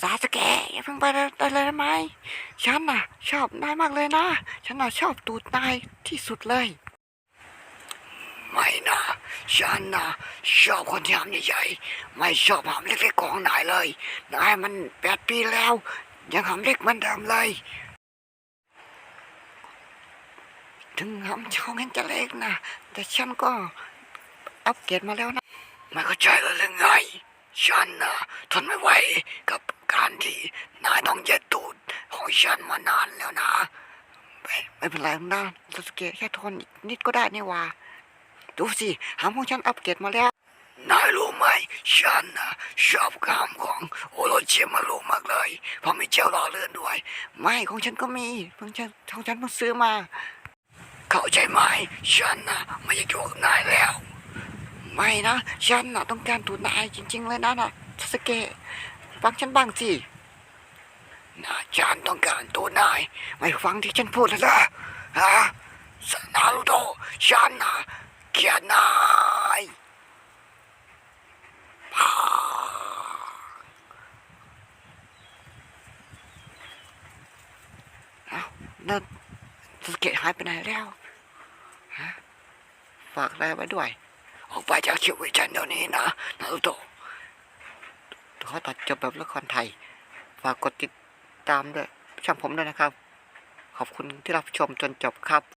ซาสเกะอย่าเพิ่งไปได้เลยได้ไหมฉันน่ะ ชอบนายมากเลยนะ ฉันน่ะชอบตูดนายที่สุดเลย ไม่นะฉันนะชอบคนที่ทำใหญ่ๆไม่ชอบหำเล็กๆของนายเลยนายมันแปดปีแล้ว ยังหำเล็กเหมือนเดิมเลย ถึงหำช่องนั้นจะเล็กนะแต่ฉันก็อัปเกรดมาแล้วนะไม่เข้าใจเลยหรือไง ฉันนะทนไม่ไหวกับการที่นายต้องเย็ดตูดของฉันมานานแล้วนะ ไม่ไม่เป็นไรนะซาสเกะแค่ทนอีกนิดก็ได้นี่หว่า ดูสิหางของฉันอัปเกรดมาแล้ว นายรู้ไหมฉันนะชอบกามของโอโรจิมารุมากเลยเพราะมีเจลหล่อเลื่อนด้วย ไม่ของฉันก็มีของฉันของฉันเพิ่งซื้อมา เข้าใจไหมฉันนะไม่อยากอยู่กับนายแล้ว ไม่นะ ฉันนะต้องการตัวนายจริง ๆ เลยนะนะซาสเกะฟังฉันบ้างสินะฉันต้องการตัวนาย ไม่ฟังที่ฉันพูดเลยเหรอฮะสนารุโตะฉันนะเกลียดนายพาเอานั่นซาสเกะหายไปไหนแล้ว ฮะ ฝากอะไรไว้ด้วย ออกไปจากชีวิตฉันเดี๋ยวนี้นะนารุโตะขอตัดจบแบบละครไทย ฝากกดติดตามด้วยช่องผมด้วยนะครับ ขอบคุณที่รับชมจนจบครับ